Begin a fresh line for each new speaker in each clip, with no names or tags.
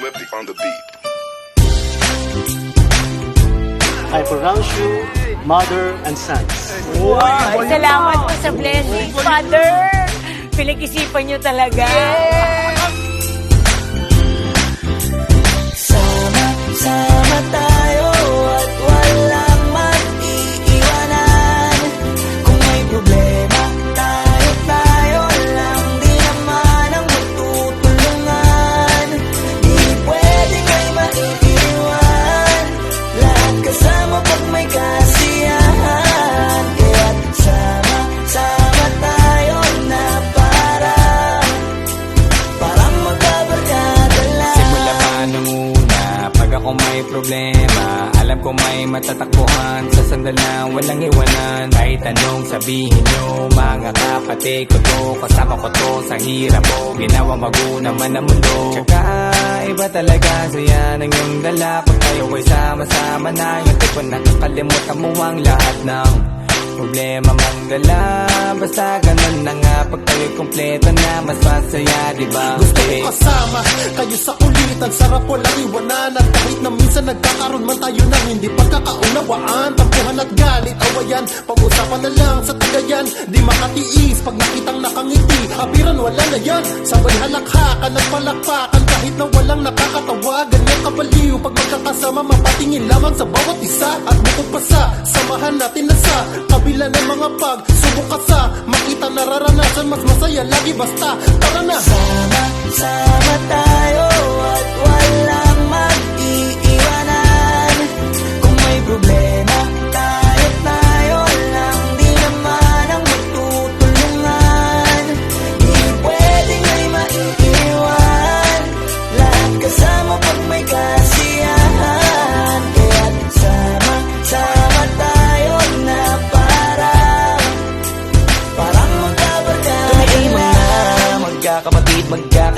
Swifty on the beat.
I pronounce you mother and sons.
Ay, salamat po sa blessing, Father. Pinag-isipan niyo talaga.
Sama may problema.
Alam ko may matatakbuhan. Sa sandalang walang iwanan. Kahit anong sabihin nyo Mga kapatid ko to Kasama ko to sa hirap mo. Ginawa maguna man ang mundo. Tsaka iba talaga Saya ng iyong dala. Pag tayo ay sama-sama na Yung tipo nakakalimutan mo ang lahat ng Problema mang dala. Basta ganun na nga Pag tayo'y kompleto na Mas masaya diba?
Gusto ko kasama kayo sa kulitan Sarap walang iwanan. At na minsan nagkakaroon man tayo ng hindi pagkakaunawaan. Tampuhan at galit, awayan. Pag-usapan na lang sa tagayan. Di makatiis pag nakitang nakangiti. Abiran wala na yan. Sabay halakhakan at palakpakan. Kahit na walang nakakatawa Ganyan kabaliw. Pag magkakasama mapatingin lamang sa bawat isa. At bukod pa sa samahan natin na sa Kabila ng mga pag Subok ka sa makita nararanasan Mas masaya lagi basta. Tara na!
Sama tayo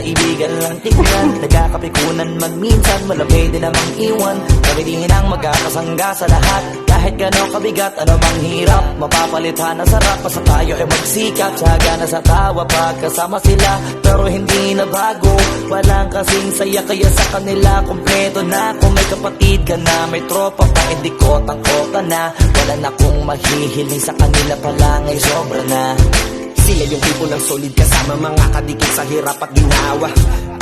magkakaibigan lang tignan Nagkakapikunan man minsan, wala pwede namang iwan. Kami din ang magkakasangga sa lahat. Kahit gano'ng kabigat, ano mang hirap Mapapalitan na sarap, basta tayo ay magsikap Tsaga na sa tawa, pagkasama sila. Pero hindi na bago Walang kasing saya, kaya sa kanila Kompleto na, kung may kapatid ka na May tropa pa, hindi ko tangkota na. Wala na kong mahihiling sa kanila pa lang ay sobra na
Sila yung tipo ng solid kasama. Mga kadikit sa hirap at ginawa